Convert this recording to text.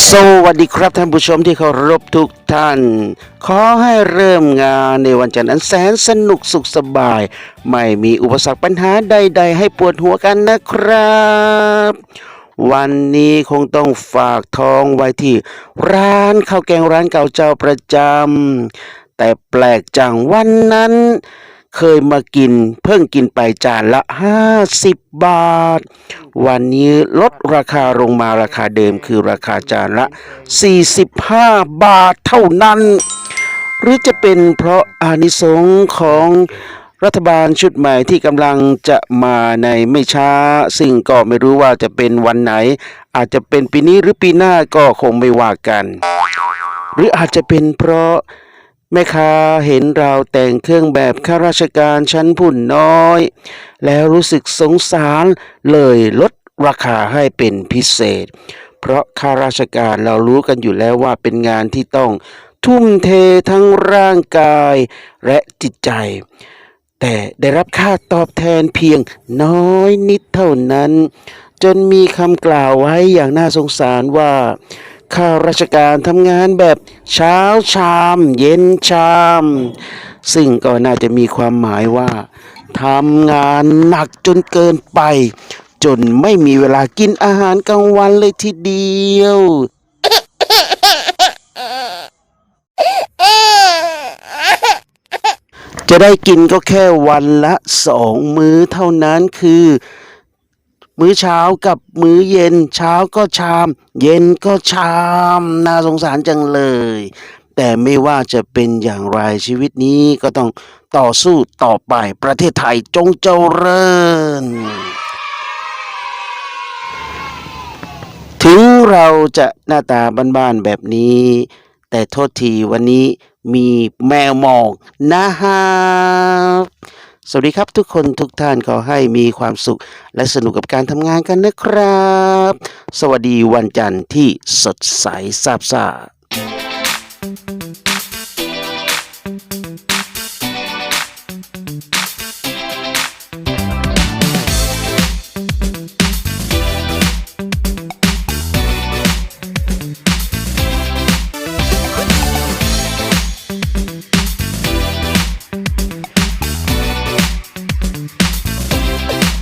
สวัสดีครับท่านผู้ชมที่เคารพทุกท่าน ขอให้เริ่มงานในวันจันทร์อันแสนสนุกสุขสบาย ไม่มีอุปสรรคปัญหาใด ๆ ให้ปวดหัวกันนะครับ วันนี้คงต้องฝากท้องไว้ที่ ร้านข้าวแกงร้านเก่าเจ้าประจำแต่แปลกจังวันนั้น เคยมากินเพิ่งกินไปจานละ 50 บาท วันนี้ลดราคาลงมาราคาเดิมคือราคาจานละ 45 บาทเท่านั้น หรือจะเป็นเพราะอานิสงส์ของรัฐบาลชุดใหม่ที่กำลังจะมาในไม่ช้า ซึ่งก็ไม่รู้ว่าจะเป็นวันไหน อาจจะเป็นปีนี้หรือปีหน้าก็คงไม่ว่ากัน หรืออาจจะเป็นเพราะ แม่ค้าเห็นเราแต่งเครื่องแบบข้าราชการชั้นผู้น้อย แล้วรู้สึกสงสารเลยลดราคาให้เป็นพิเศษ เพราะข้าราชการเรารู้กันอยู่แล้วว่าเป็นงานที่ต้องทุ่มเททั้งร่างกายและจิตใจ แต่ได้รับค่าตอบแทนเพียงน้อยนิดเท่านั้น จนมีคำกล่าวไว้อย่างน่าสงสารว่า ข้าราชการทำงานแบบเช้าชาม เย็นชาม ซึ่งก็น่าจะมีความหมายว่าทำงานหนักจนเกินไป จนไม่มีเวลากินอาหารกลางวันเลยทีเดียว จะได้กินก็แค่วันละสองมื้อเท่านั้นคือ มื้อเช้ากับมื้อเย็น เช้าก็ชาม เย็นก็ชาม น่าสงสารจังเลย แต่ไม่ว่าจะเป็นอย่างไรชีวิตนี้ก็ต้องต่อสู้ต่อไปประเทศไทยจงเจริญ ถึงเราจะหน้าตาบ้านๆแบบนี้ แต่โทษทีวันนี้มีแมวมองนะฮะ สวัสดีครับทุกคนทุกท่านขอให้มีความสุข และสนุกกับการทำงานกันนะครับ สวัสดีวันจันทร์ที่สดใสซาบซ่า Bye.